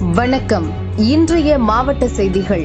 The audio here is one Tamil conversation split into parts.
வணக்கம். இன்றைய மாவட்ட செய்திகள்.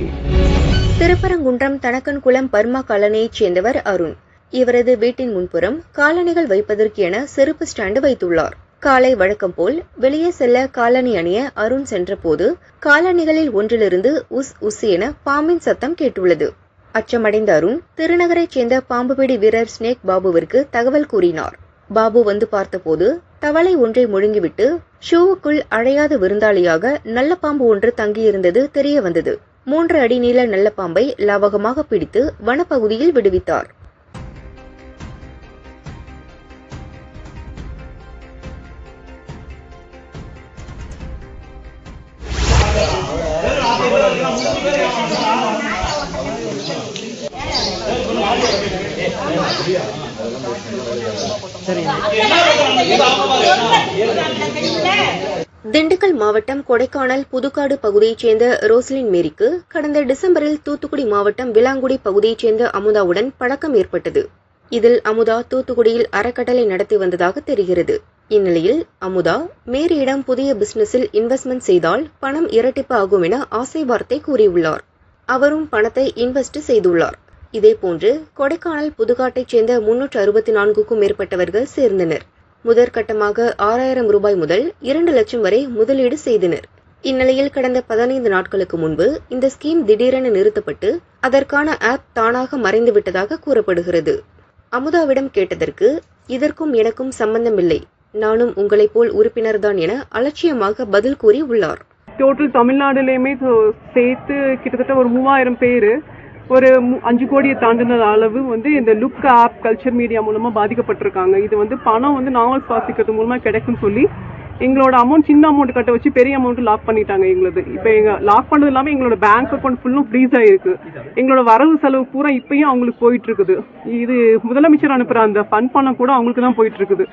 திருப்பரங்குன்றம் தனக்கன்குளம் பர்மா காலனியைச் சேர்ந்தவர் அருண். இவரது வீட்டின் முன்புறம் காலணிகள் வைப்பதற்கு என செருப்பு ஸ்டாண்டு வைத்துள்ளார். காலை வழக்கம் போல் வெளியே செல்ல காலணி அணிய அருண் சென்றபோது காலணிகளில் ஒன்றிலிருந்து உஸ் உஸ் என பாம்பின் சத்தம் கேட்டுள்ளது. அச்சமடைந்த அருண் திருநகரைச் சேர்ந்த பாம்புபிடி வீரர் ஸ்னேக் பாபுவிற்கு தகவல் கூறினார். பாபு வந்து பார்த்தபோது தவளை ஒன்றை முழுங்கிவிட்டு ஷூவுக்குள் அழையாத விருந்தாளியாக நல்ல பாம்பு ஒன்று தங்கியிருந்தது தெரிய வந்தது மூன்று அடி நீள நல்ல பாம்பை லாவகமாக பிடித்து வனப்பகுதியில் விடுவித்தார் திண்டுக்கல் மாவட்டம் கொடைக்கானல் புதுக்காடு பகுதியைச் சேர்ந்த ரோஸ்லின் மேரிக்கு கடந்த டிசம்பரில் தூத்துக்குடி மாவட்டம் விலாங்குடி பகுதியைச் சேர்ந்த அமுதாவுடன் பழக்கம் ஏற்பட்டது. இதில் அமுதா தூத்துக்குடியில் அறக்கட்டளை நடத்தி வந்ததாக தெரிகிறது. இந்நிலையில் அமுதா மேரியிடம் புதிய பிசினஸில் இன்வெஸ்ட்மெண்ட் செய்தால் பணம் இரட்டிப்பு ஆகும் என ஆசை வார்த்தை கூறியுள்ளார். அவரும் பணத்தை இன்வெஸ்ட் செய்துள்ளார். இதேபோன்று கொடைக்கானல் புதுகாட்டைச் சேர்ந்த முன்னூற்று அறுபத்தி நான்குக்கும் மேற்பட்டவர்கள் சேர்ந்தனர். முதற்கட்டமாக ஆறாயிரம் ரூபாய் முதல் இரண்டு லட்சம் வரை முதலீடு செய்தனர். இந்நிலையில் கடந்த பதினைந்து நாட்களுக்கு முன்பு இந்த ஸ்கீம் திடீரென நிறுத்தப்பட்டு அதற்கான ஆப் தானாக மறைந்துவிட்டதாக கூறப்படுகிறது. அமுதாவிடம் கேட்டதற்கு இதற்கும் எனக்கும் சம்பந்தமில்லை. நானும் உங்களைப் போல் உறுப்பினர்தான் என அலட்சியமாக பதில் கூறி உள்ளார். டோட்டல் தமிழ்நாடுலேயுமே சேர்த்து கிட்டத்தட்ட ஒரு மூவாயிரம் பேர் ஒரு மு- அஞ்சு கோடியை தாண்டின அளவு வந்து இந்த லுக் ஆப் கல்ச்சர் மீடியா மூலமா பாதிக்கப்பட்டிருக்காங்க. இது வந்து பணம் வந்து நாவல்ஸ் வாசிக்கிறது மூலமா கிடைக்கும்னு சொல்லி எங்களோட அமௌண்ட் சின்ன அமௌண்ட் கட்ட வச்சு பெரிய அமௌண்ட் லாக் பண்ணிட்டாங்க எங்களது. இப்போ எங்க லாக் பண்ணது இல்லாமல் எங்களோட பேங்க் அக்கௌண்ட் ஃபுல்லும் ஃப்ரீஸ் ஆயிருக்கு. எங்களோட வரவு செலவு பூரா இப்பயும் அவங்களுக்கு போயிட்டு இருக்குது. இது முதலமைச்சர் அனுப்புற அந்த ஃபண்ட் பணம் கூட அவங்களுக்கு தான் போயிட்டு இருக்குது.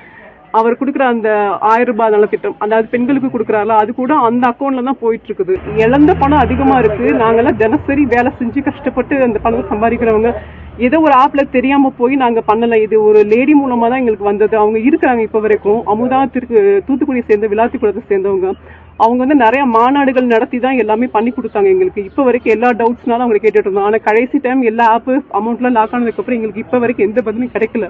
அவர் கொடுக்குற அந்த ஆயிரம் ரூபாய் நலத்திட்டம் அதாவது பெண்களுக்கு கொடுக்குறாருல அது கூட அந்த அக்கௌண்ட்ல தான் போயிட்டு இருக்குது இழந்த பணம் அதிகமா இருக்கு. நாங்கெல்லாம் தினசரி வேலை செஞ்சு கஷ்டப்பட்டு அந்த பணத்தை சம்பாதிக்கிறவங்க ஏதோ ஒரு ஆப்ல தெரியாம போய் நாங்க பண்ணல. இது ஒரு லேடி மூலமா தான் எங்களுக்கு வந்தது. அவங்க இருக்கிறாங்க இப்ப வரைக்கும். அமுதா திருக்கு தூத்துக்குடியை சேர்ந்த விளாத்திக்குளத்தை சேர்ந்தவங்க. அவங்க வந்து நிறைய மாநாடுகள் நடத்தி தான் எல்லாமே பண்ணி கொடுத்தாங்க எங்களுக்கு. இப்ப வரைக்கும் எல்லா டவுட்ஸ்னாலும் அவங்க கேட்டுட்டு இருந்தோம் ஆனா கடைசி டைம் எல்லா ஆப் அமௌண்ட்லாம் லாக் ஆனதுக்கு அப்புறம் எங்களுக்கு இப்ப வரைக்கும் எந்த பதிலும் கிடைக்கல.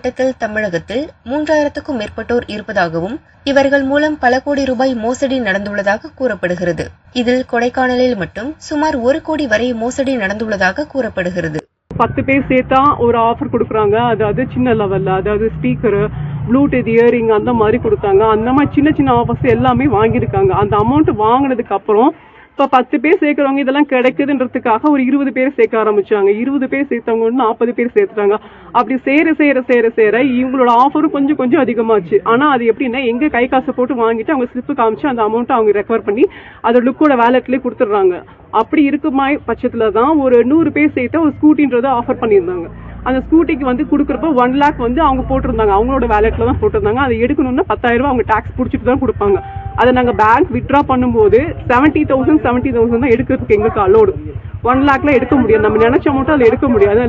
திட்டத்தில் தமிழகத்தில் மூன்றாயிரத்துக்கும் மேற்பட்டோர் இருப்பதாகவும் இவர்கள் மூலம் பல கோடி ரூபாய் மோசடி நடந்துள்ளதாக கூறப்படுகிறது. இதில் கொடைக்கானலில் மட்டும் சுமார் ஒரு கோடி வரை மோசடி நடந்துள்ளதாக கூறப்படுகிறது. பத்து பேர் சேர்த்தா ஒரு ஆஃபர் கொடுக்குறாங்க. அதாவது சின்ன லெவல்ல அதாவது ஸ்பீக்கரு ப்ளூடூத் இயரிங் அந்த மாதிரி கொடுத்தாங்க. அந்த மாதிரி சின்ன சின்ன ஆஃபர்ஸ் எல்லாமே வாங்கியிருக்காங்க. அந்த அமௌண்ட் வாங்கினதுக்கு அப்புறம் இப்போ பத்து பேர் சேர்க்குறவங்க இதெல்லாம் கிடைக்குதுன்றதுக்காக ஒரு இருபது பேர் சேர்க்க ஆரம்பிச்சாங்க. இருபது பேர் சேர்த்தவங்க நாற்பது பேர் சேர்த்துட்டாங்க. அப்படி சேர சேர சேர சேர இவங்களோட ஆஃபரும் கொஞ்சம் கொஞ்சம் அதிகமாச்சு. ஆனால் அது எப்படின்னா எங்கே கை காசை போட்டு வாங்கிட்டு அவங்க ஸ்லிப்பு காமிச்சு அந்த அமௌண்ட் அவங்க ரெக்கவர் பண்ணி அதை லுக்கோட வேலெட்லேயே கொடுத்துட்றாங்க. அப்படி இருக்குமா பட்சத்தில் தான் ஒரு நூறு பேர் சேர்த்து ஒரு ஸ்கூட்டின்றத ஆஃபர் பண்ணியிருந்தாங்க. அந்த ஸ்கூட்டிக்கு வந்து கொடுக்குறப்ப ஒன் லேக் வந்து அவங்க போட்டிருந்தாங்க. அவங்களோட வேலெட்டில் தான் போட்டிருந்தாங்க. அதை எடுக்கணும்னா பத்தாயிரம் ரூபாய் அவங்க டாக்ஸ் பிடிச்சிட்டு தான் கொடுப்பாங்க. அதை நாங்கள் பேங்க் வித்ட்ரா பண்ணும்போது செவன்ட்டி தௌசண்ட் செவன்ட்டி தௌசண்ட் தான் எடுக்கிறதுக்கு எங்களுக்கு அலோடு ஒன் லேக்ல எடுக்க முடியாது. நம்ம நினைச்ச மட்டும் அதில் எடுக்க முடியாது.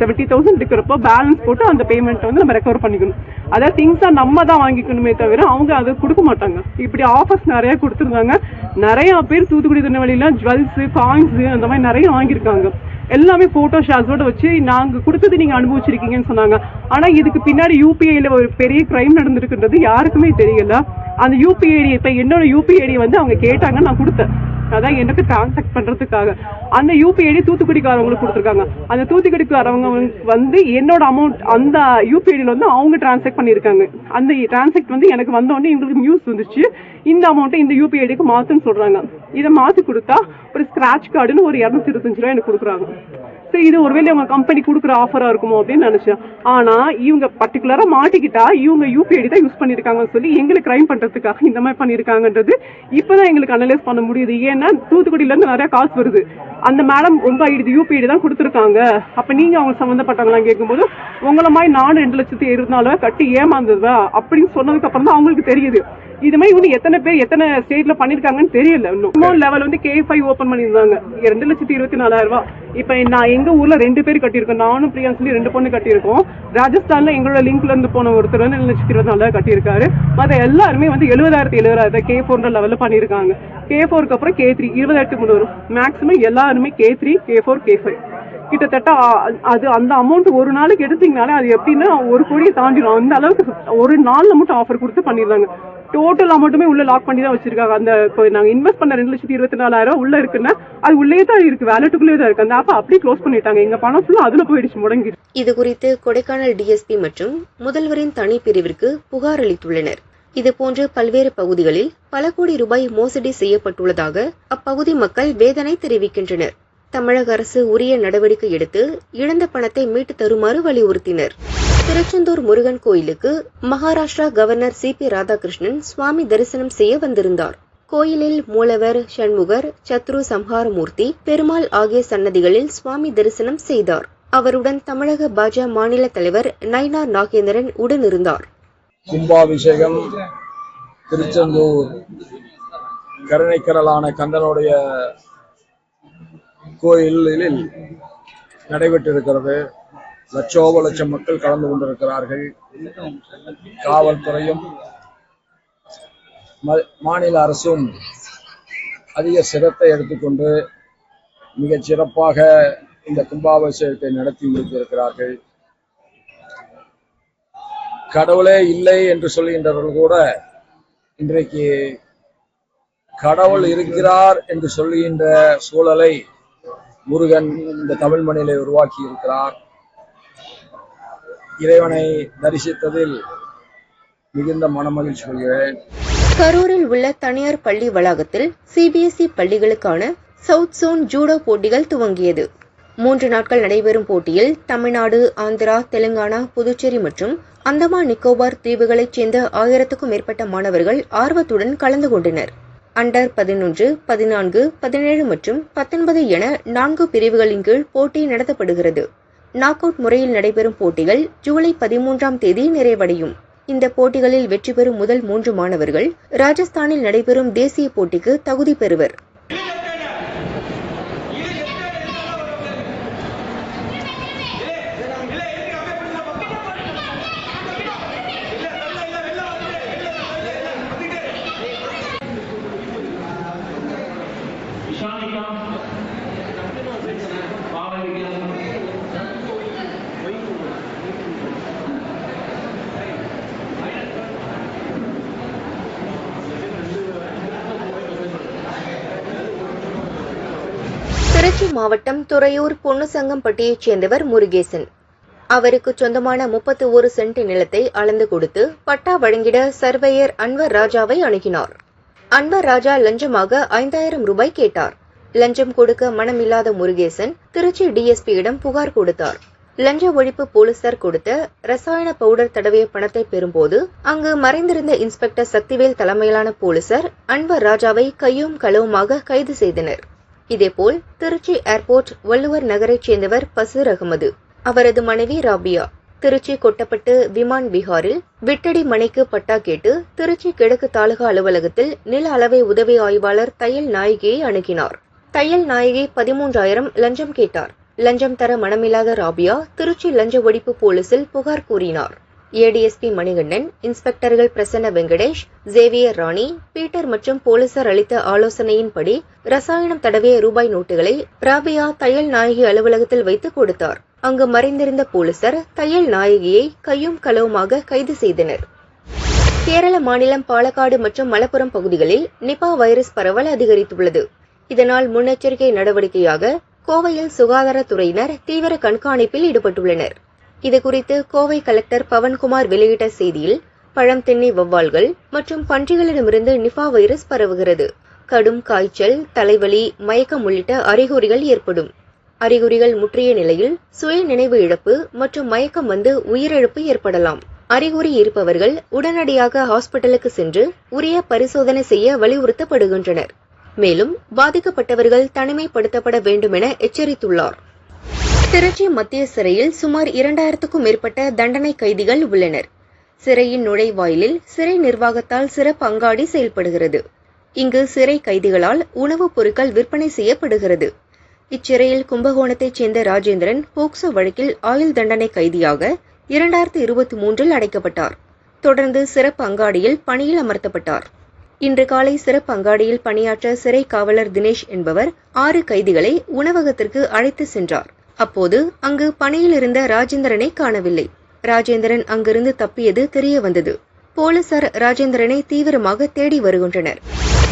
செவன்ட்டி தௌசண்ட் இருக்கிறப்போ பேலன்ஸ் போட்டு அந்த பேமெண்ட் வந்து நம்ம ரெக்கவர் பண்ணிக்கணும். அதாவது திங்ஸா நம்ம தான் வாங்கிக்கணுமே தவிர அவங்க அதை கொடுக்க மாட்டாங்க. இப்படி ஆஃபர்ஸ் நிறைய கொடுத்துருந்தாங்க. நிறைய பேர் தூத்துக்குடி திருநெல்வேலியில ஜுவல்ஸ் காயின்ஸ் அந்த மாதிரி நிறைய வாங்கியிருக்காங்க. எல்லாமே போட்டோ ஷாட்ஸோட வச்சு நாங்க கொடுத்தது நீங்க அனுபவிச்சிருக்கீங்கன்னு சொன்னாங்க. ஆனா இதுக்கு பின்னாடி யூபிஐல ஒரு பெரிய கிரைம் நடந்திருக்குன்றது யாருக்குமே தெரியல. அந்த யூபிஐடி இப்ப என்னோட யூபிஐடி வந்து அவங்க கேட்டாங்க நான் கொடுத்தேன். அதான் எனக்கு டிரான்சாக்ட் பண்றதுக்காக. அந்த யூபிஐடி தூத்துக்குடிக்காரவங்களுக்கு கொடுத்துருக்காங்க. அந்த தூத்துக்குடிக்காரவங்க வந்து என்னோட அமௌண்ட் அந்த யூபிஐடியில் வந்து அவங்க டிரான்சாக்ட் பண்ணியிருக்காங்க. அந்த டிரான்சாக்ட் வந்து எனக்கு வந்த உடனே எங்களுக்கு நியூஸ் வந்துச்சு. இந்த அமௌண்ட்டை இந்த யூபிஐடிக்கு மாத்துன்னு சொல்றாங்க. இதை மாத்தி கொடுத்தா ஒரு ஸ்க்ராட்ச் கார்டுன்னு ஒரு இரநூத்தி இருபத்தஞ்சு ரூபாய் எனக்கு கொடுக்குறாங்க. சரி இது ஒருவேளை அவங்க கம்பெனி கொடுக்குற ஆஃபரா இருக்குமோ அப்படின்னு நினைச்சேன். ஆனா இவங்க பர்டிகுலரா மாட்டிக்கிட்டா இவங்க யூபிஐடி தான் யூஸ் பண்ணிருக்காங்கன்னு சொல்லி எங்களுக்கு கிரைம் பண்றதுக்காக இந்த மாதிரி பண்ணிருக்காங்கன்றது இப்பதான் எங்களுக்கு அனலைஸ் பண்ண முடியுது. ஏன்னா தூத்துக்குடியில இருந்து நிறைய காசு வருது. அந்த மேடம் உங்க ஐடி யூபிஐடி தான் கொடுத்துருக்காங்க. அப்ப நீங்க அவங்க சம்மந்தப்பட்டவங்களாம் கேட்கும்போது உங்கள மாதிரி நானும் ரெண்டு லட்சத்தி இருபத்தி நாலு கட்டி ஏமாந்ததா அப்படின்னு சொன்னதுக்கு அப்புறம் தான் அவங்களுக்கு தெரியுது. இது மாதிரி இன்னும் எத்தனை பேர் எத்தனை ஸ்டேட்ல பண்ணிருக்காங்கன்னு தெரியல இன்னும். லெவல் வந்து கே ஃபைவ் ஓபன் பண்ணியிருந்தாங்க. ரெண்டு லட்சத்தி இருபத்தி நாலாயிரம் ரூபாய். இப்ப நான் எங்க ஊர்ல ரெண்டு பேர் கட்டியிருக்கோம். நானும் பிரியா சொல்லி ரெண்டு பொண்ணு கட்டியிருக்கோம். ராஜஸ்தான்ல எங்களோட லிங்க்ல இருந்து போன ஒருத்தர் வந்து ரெண்டு லட்சத்தி இருபத்தி நாலாயிரம் கட்டியிருக்காரு. மத்த எல்லாருமே வந்து எழுபதாயிரத்தி எழுபதாயிரத்தி கே ஃபோர்ன்ற லெவல்ல பண்ணியிருக்காங்க. கே ஃபோருக்கு அப்புறம் கே த்ரீ இருபதாயிரத்தி வரும் மேக்ஸிமம் எல்லாருமே K three K four K five கிட்டத்தட்ட அது அந்த அமௌண்ட் ஒரு நாளைக்கு எடுத்தீங்கனாலே அது எப்படின்னா ஒரு கோடியை தாண்டிடும் அந்த அளவுக்கு ஒரு நாள்ல மட்டும் ஆஃபர் கொடுத்து பண்ணிடுறாங்க. டோட்டல் அமௌண்ட்டுமே உள்ள லாக் பண்ணி தான் வச்சிருக்காங்க. அந்த இப்போ நாங்க இன்வெஸ்ட் பண்ண ரெண்டு லட்சத்தி இருபத்தி நாலாயிரம் உள்ள இருக்குன்னா அது உள்ளே தான் இருக்கு. வேலட்டுக்குள்ளே தான் இருக்கு. அந்த ஆப்பை அப்படியே க்ளோஸ் பண்ணிட்டாங்க. எங்க பணம் ஃபுல்லா அதுல போயிடுச்சு முடங்கி இது குறித்து கொடைக்கானல் டிஎஸ்பி மற்றும் முதல்வரின் தனி பிரிவிற்கு புகார் அளித்துள்ளனர். இதுபோன்று பல்வேறு பகுதிகளில் பல கோடி ரூபாய் மோசடி செய்யப்பட்டுள்ளதாக அப்பகுதி மக்கள் வேதனை தெரிவிக்கின்றனர். தமிழக அரசு உரிய நடவடிக்கை எடுத்து இழந்த பணத்தை மீட்டு தருமாறு வலியுறுத்தினர். திருச்செந்தூர் முருகன் கோயிலுக்கு Maharashtra governor C P Radhakrishnan சுவாமி தரிசனம் செய்ய வந்திருந்தார். கோயிலில் மூலவர் சண்முகர் சத்ரு சம்ஹாரமூர்த்தி பெருமாள் ஆகிய சன்னதிகளில் சுவாமி தரிசனம் செய்தார். அவருடன் தமிழக பாஜக மாநில தலைவர் நயினார் நாகேந்திரன் உடனிருந்தார். கும்பாபிஷேகம் திருச்செந்தூர் கருணைக்கரலான கந்தனுடைய கோயிலில் நடைபெற்றிருக்கிறது. லட்சோப லட்சம் மக்கள் கலந்து கொண்டிருக்கிறார்கள். காவல்துறையும் மாநில அரசும் அதிக சிரத்தை எடுத்துக்கொண்டு மிகச் சிறப்பாக இந்த கும்பாபிஷேகத்தை நடத்தி முடித்திருக்கிறார்கள். கடவுளே இல்லை என்று சொல்கின்றவர்கள் கூட இன்றைக்கு கடவுள் இருக்கிறார் என்று சொல்லுகின்ற சூழலை முருகன் இந்த தமிழ் மண்ணிலே உருவாக்கி இருக்கிறார் இறைவனை தரிசித்ததில் மிகுந்த மனமகிழ்ச்சி கொள்கிறேன். கரூரில் உள்ள தனியார் பள்ளி வளாகத்தில் சிபிஎஸ்இ பள்ளிகளுக்கான சவுத் சோன் ஜூடோ போட்டிகள் துவங்கியது. மூன்று நாட்கள் நடைபெறும் போட்டியில் தமிழ்நாடு ஆந்திரா தெலுங்கானா புதுச்சேரி மற்றும் அந்தமான் நிக்கோபார் தீவுகளைச் சேர்ந்த ஆயிரத்துக்கும் மேற்பட்ட மாணவர்கள் ஆர்வத்துடன் கலந்து கொண்டனர். அண்டர் பதினொன்று பதினான்கு பதினேழு மற்றும் பத்தொன்பது என நான்கு பிரிவுகளின் கீழ் போட்டி நடத்தப்படுகிறது. நாக் அவுட் முறையில் நடைபெறும் போட்டிகள் ஜூலை பதிமூன்றாம் தேதி நிறைவடையும். இந்த போட்டிகளில் வெற்றி பெறும் முதல் மூன்று மாணவர்கள் ராஜஸ்தானில் நடைபெறும் தேசிய போட்டிக்கு தகுதி பெறுவர். திருச்சி மாவட்டம் துறையூர் பொன்னுசங்கம்பட்டியைச் சேர்ந்தவர் முருகேசன். அவருக்கு சொந்தமான முப்பத்து ஒரு சென்ட் நிலத்தை அளந்து கொடுத்து பட்டா வழங்கிட சர்வேயர் அன்வர் ராஜாவை அணுகினார். அன்வர் ராஜா லஞ்சமாக ஐந்தாயிரம் ரூபாய் கேட்டார். லஞ்சம் கொடுக்க மனமில்லாத முருகேசன் திருச்சி டிஎஸ்பியிடம் புகார் கொடுத்தார். லஞ்ச ஒழிப்பு போலீசார் கொடுத்த ரசாயன பவுடர் தடவிய பணத்தை பெறும்போது அங்கு மறைந்திருந்த இன்ஸ்பெக்டர் சக்திவேல் தலைமையிலான போலீசார் அன்வர் ராஜாவை கையும் களவுமாக கைது செய்தனர். இதேபோல் திருச்சி ஏர்போர்ட் வள்ளுவர் நகரைச் சேர்ந்தவர் பசீர் அகமது அவரது மனைவி ராபியா. திருச்சி கொட்டப்பட்டு விமான் விஹாரில் விட்டடி மனைக்கு பட்டா கேட்டு திருச்சி கிழக்கு தாலுகா அலுவலகத்தில் நில அளவை உதவி ஆய்வாளர் தையல் நாயகியை அணுகினார். தையல் நாயகி பதிமூன்றாயிரம் லஞ்சம் கேட்டார். லஞ்சம் தர மனமில்லாத ராபியா திருச்சி லஞ்ச ஒழிப்பு போலீசில் புகார் கூறினார். ஏடிஎஸ்பி மணிகண்டன் இன்ஸ்பெக்டர்கள் பிரசன்ன வெங்கடேஷ் ஜேவியர் ராணி பீட்டர் மற்றும் போலீசார் அளித்த ஆலோசனையின்படி ரசாயனம் தடவிய ரூபாய் நோட்டுகளை ராபியா தையல் நாயகி அலுவலகத்தில் வைத்து கொடுத்தார். அங்கு மறைந்திருந்த போலீசார் தையல் நாயகியை கையும் களவுமாக கைது செய்தனர். கேரள மாநிலம் பாலக்காடு மற்றும் மலப்புரம் பகுதிகளில் நிபா வைரஸ் பரவல் அதிகரித்துள்ளது. இதனால் முன்னெச்சரிக்கை நடவடிக்கையாக கோவையில் சுகாதாரத்துறையினர் தீவிர கண்காணிப்பில் ஈடுபட்டுள்ளனர். இதுகுறித்து கோவை கலெக்டர் பவன்குமார் வெளியிட்ட செய்தியில் பழம் தென்னை வவ்வால்கள் மற்றும் பன்றிகளிடமிருந்து நிஃபா வைரஸ் பரவுகிறது. கடும் காய்ச்சல் தலைவலி மயக்கம் உள்ளிட்ட அறிகுறிகள் ஏற்படும். அறிகுறிகள் முற்றிய நிலையில் சுய நினைவு இழப்பு மற்றும் மயக்கம் வந்து உயிரிழப்பு ஏற்படலாம். அறிகுறி இருப்பவர்கள் உடனடியாக ஹாஸ்பிட்டலுக்கு சென்று உரிய பரிசோதனை செய்ய வலியுறுத்தப்படுகின்றனர். மேலும் பாதிக்கப்பட்டவர்கள் தனிமைப்படுத்தப்பட வேண்டும் என எச்சரித்துள்ளார். திருச்சி மத்திய சிறையில் சுமார் இரண்டாயிரத்துக்கும் மேற்பட்ட தண்டனை கைதிகள் உள்ளனர். சிறையின் நுழைவாயிலில் சிறை நிர்வாகத்தால் சிறப்பு அங்காடி செயல்படுகிறது. இங்கு சிறை கைதிகளால் உணவுப் பொருட்கள் விற்பனை செய்யப்படுகிறது. இச்சிறையில் கும்பகோணத்தைச் சேர்ந்த ராஜேந்திரன் போக்சோ வழக்கில் ஆயுள் தண்டனை கைதியாக இரண்டாயிரத்து இருபத்தி மூன்றில் அடைக்கப்பட்டார். தொடர்ந்து சிறப்பு அங்காடியில் பணியில் அமர்த்தப்பட்டார். இன்று காலை சிறப்பு அங்காடியில் பணியாற்ற சிறை காவலர் தினேஷ் என்பவர் ஆறு கைதிகளை உணவகத்திற்கு அழைத்து சென்றார். அப்போது அங்கு பணியில் இருந்த ராஜேந்திரனை காணவில்லை. ராஜேந்திரன் அங்கிருந்து தப்பியது தெரிய வந்தது. போலீசார் ராஜேந்திரனை தீவிரமாக தேடி வருகின்றனர்.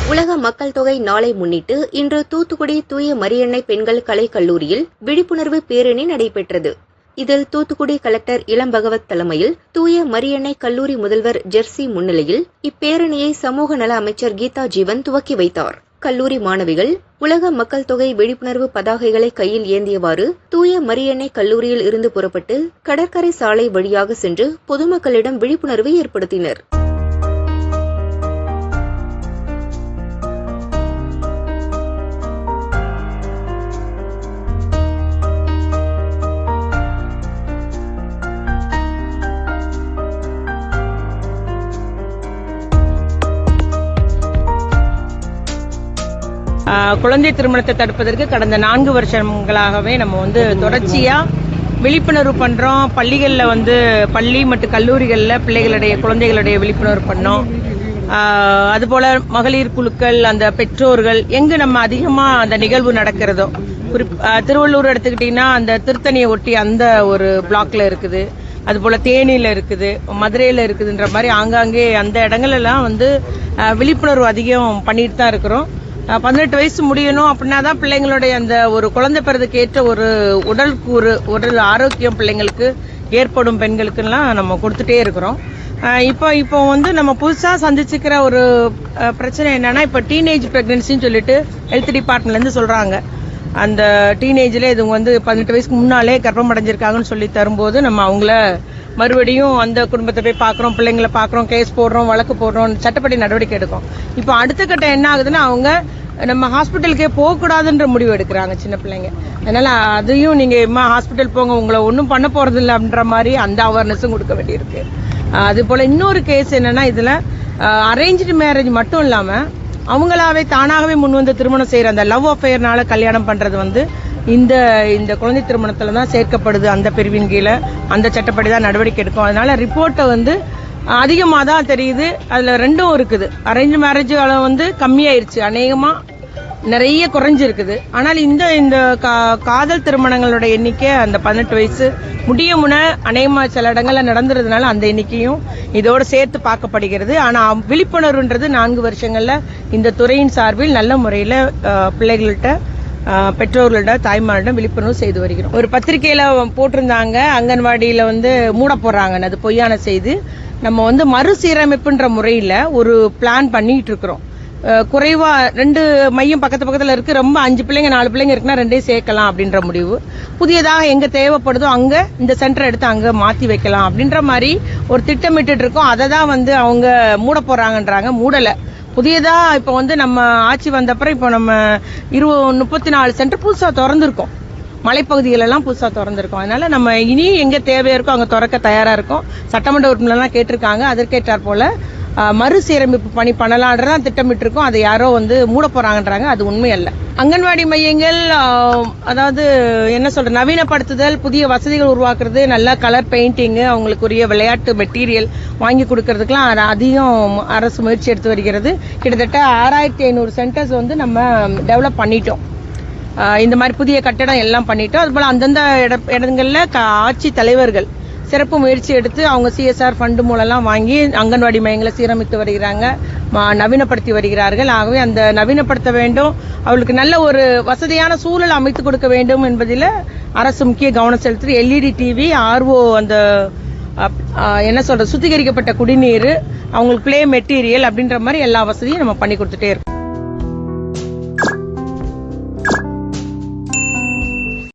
உலக மக்கள் தொகை நாளை முன்னிட்டு இன்று தூத்துக்குடி தூய மரியன்னை பெண்கள் கலை கல்லூரியில் விழிப்புணர்வு பேரணி நடைபெற்றது. இதில் தூத்துக்குடி கலெக்டர் இளம்பகவத் தலைமையில் தூய மரியன்னை கல்லூரி முதல்வர் ஜெர்சி முன்னிலையில் இப்பேரணியை சமூக நல அமைச்சர் கீதா ஜீவன் துவக்கி வைத்தார். கல்லூரி மாணவிகள் உலக மக்கள் தொகை விழிப்புணர்வு பதாகைகளை கையில் ஏந்தியவாறு தூய மரியன்னை கல்லூரியில் இருந்து புறப்பட்டு கடற்கரை சாலை வழியாக சென்று பொதுமக்களிடம் விழிப்புணர்வை ஏற்படுத்தினர். குழந்தை திருமணத்தை தடுப்பதற்கு கடந்த நான்கு வருஷங்களாகவே நம்ம வந்து தொடர்ச்சியா விழிப்புணர்வு பண்றோம். பள்ளிகளில் வந்து பள்ளி மற்றும் கல்லூரிகளில் பிள்ளைகளுடைய குழந்தைகளுடைய விழிப்புணர்வு பண்ணோம். அதுபோல் அதுபோல மகளிர் குழுக்கள் அந்த பெற்றோர்கள் எங்கு நம்ம அதிகமாக அந்த நிகழ்வு நடக்கிறதோ குறிப் திருவள்ளூர் எடுத்துக்கிட்டீங்கன்னா அந்த திருத்தணியை ஒட்டி அந்த ஒரு பிளாக்ல இருக்குது. அதுபோல் தேனியில இருக்குது மதுரையில இருக்குதுன்ற மாதிரி ஆங்காங்கே அந்த இடங்கள் எல்லாம் வந்து விழிப்புணர்வு அதிகம் பண்ணிட்டு தான் இருக்கிறோம். பதினெட்டு வயசு முடியணும் அப்படின்னா தான் பிள்ளைங்களுடைய அந்த ஒரு குழந்தை பிறதுக்கு ஏற்ற ஒரு உடல் கூறு உடல் ஆரோக்கியம் பிள்ளைங்களுக்கு ஏற்படும் பெண்களுக்குலாம் நம்ம கொடுத்துட்டே இருக்கிறோம். இப்போ இப்போ வந்து நம்ம புதுசாக சந்திச்சுக்கிற ஒரு பிரச்சனை என்னென்னா இப்போ டீனேஜ் பிரெக்னன்சின்னு சொல்லிட்டு ஹெல்த் டிபார்ட்மெண்ட்லேருந்து சொல்கிறாங்க அந்த டீனேஜில் இதுங்க வந்து பதினெட்டு வயசுக்கு முன்னாலே கர்ப்பம் அடைஞ்சிருக்காங்கன்னு சொல்லி தரும்போது நம்ம அவங்கள மறுபடியும் அந்த குடும்பத்தை போய் பார்க்குறோம் பிள்ளைங்களை பார்க்குறோம் கேஸ் போடுறோம் வழக்கு போடுறோம் சட்டப்படி நடவடிக்கை எடுக்கும். இப்போ அடுத்த கட்டம் என்ன ஆகுதுன்னா அவங்க நம்ம ஹாஸ்பிட்டலுக்கே போகக்கூடாதுன்ற முடிவு எடுக்கிறாங்க சின்ன பிள்ளைங்க. அதனால அதையும் நீங்கள் இம்மா ஹாஸ்பிட்டல் போங்க உங்களை ஒன்றும் பண்ண போகிறது இல்லை அப்படின்ற மாதிரி அந்த அவேர்னஸும் கொடுக்க வேண்டியிருக்கு. அது போல் இன்னொரு கேஸ் என்னென்னா இதில் அரேஞ்சு மேரேஜ் மட்டும் இல்லாமல் அவங்களாவே தானாகவே முன் வந்து திருமணம் செய்யற அந்த லவ் அஃபேர்னால கல்யாணம் பண்றது வந்து இந்த இந்த குழந்தை திருமணத்துல தான் சேர்க்கப்படுது அந்த பிரிவின் கீழே. அந்த சட்டப்படி தான் நடவடிக்கை எடுக்கும். அதனால ரிப்போர்ட்டை வந்து அதிகமாக தான் தெரியுது. அதுல ரெண்டும் இருக்குது. அரேஞ்ச் மேரேஜ் வந்து கம்மியாயிருச்சு. அநேகமா நிறைய குறைஞ்சிருக்குது. ஆனால் இந்த இந்த கா- காதல் திருமணங்களோட எண்ணிக்கை அந்த பதினெட்டு வயசு முடிய முன அநேகமா சில இடங்கள்ல நடந்துறதுனால அந்த எண்ணிக்கையும் இதோட சேர்த்து பார்க்கப்படுகிறது. ஆனால் விழிப்புணர்வுன்றது நான்கு வருஷங்கள்ல இந்த துறையின் சார்பில் நல்ல முறையில் பிள்ளைகள்கிட்ட அஹ், பெற்றோர்களோட தாய்மாரிடம் விழிப்புணர்வு செய்து வருகிறோம். ஒரு பத்திரிகையில் போட்டிருந்தாங்க. அங்கன்வாடியில் வந்து மூட போடுறாங்கன்னு அது பொய்யான செய்து. நம்ம வந்து மறுசீரமைப்புன்ற முறையில் ஒரு பிளான் பண்ணிட்டு இருக்கிறோம். குறைவா ரெண்டு மையம் பக்கத்து பக்கத்துல இருக்கு. ரொம்ப அஞ்சு பிள்ளைங்க நாலு பிள்ளைங்க இருக்குன்னா ரெண்டையும் சேர்க்கலாம் அப்படின்ற முடிவு. புதியதாக எங்க தேவைப்படுதோ அங்க இந்த சென்டர் எடுத்து அங்க மாத்தி வைக்கலாம் அப்படின்ற மாதிரி ஒரு திட்டமிட்டு இருக்கோம். அதை தான் வந்து அவங்க மூட போறாங்கன்றாங்க. மூடல. புதியதா இப்ப வந்து நம்ம ஆட்சி வந்தப்புறம் இப்போ நம்ம இருபது முப்பத்தி நாலு சென்டர் புதுசா திறந்திருக்கோம். மலைப்பகுதிகள் எல்லாம் புதுசா திறந்திருக்கோம். அதனால நம்ம இனி எங்க தேவையா இருக்கோ அங்க திறக்க தயாரா இருக்கோம். சட்டமன்ற உறுப்பினர்லாம் கேட்டிருக்காங்க. அதற்கேற்றார் போல மறுசீரமைப்பு பணி பண்ணலான்றதான் திட்டமிட்டு இருக்கோம் அதை யாரோ வந்து மூட போறாங்கன்றாங்க. அது உண்மை அல்ல அங்கன்வாடி மையங்கள் அதாவது என்ன சொல்ற நவீனப்படுத்துதல் புதிய வசதிகள் உருவாக்குறது நல்ல கலர் பெயிண்டிங் அவங்களுக்குரிய விளையாட்டு மெட்டீரியல் வாங்கி கொடுக்கறதுக்கெல்லாம் அதிகம் அரசு முயற்சி எடுத்து வருகிறது. கிட்டத்தட்ட ஆறாயிரத்தி ஐநூறு சென்டர்ஸ் வந்து நம்ம டெவலப் பண்ணிட்டோம். இந்த மாதிரி புதிய கட்டடம் எல்லாம் பண்ணிட்டோம். அதுபோல் அந்தந்த இட இடங்கள்ல க- ஆட்சி தலைவர்கள் சிறப்பு முயற்சி எடுத்து அவங்க சிஎஸ்ஆர் ஃபண்டு மூலம்லாம் வாங்கி அங்கன்வாடி மையங்களை சீரமைத்து வருகிறாங்க நவீனப்படுத்தி வருகிறார்கள். ஆகவே அந்த நவீனப்படுத்த வேண்டும். அவளுக்கு நல்ல ஒரு வசதியான சூழல் அமைத்து கொடுக்க வேண்டும் என்பதில் அரசு முக்கிய கவனம் செலுத்துது. எல்இடி டிவி ஆர்ஓ அந்த அப்- என்ன சொல்ற சுத்திகரிக்கப்பட்ட குடிநீர் அவங்களுக்கு பிளே மெட்டீரியல் அப்படின்ற மாதிரி எல்லா வசதியும் நம்ம பண்ணி கொடுத்துட்டே இருக்கோம்.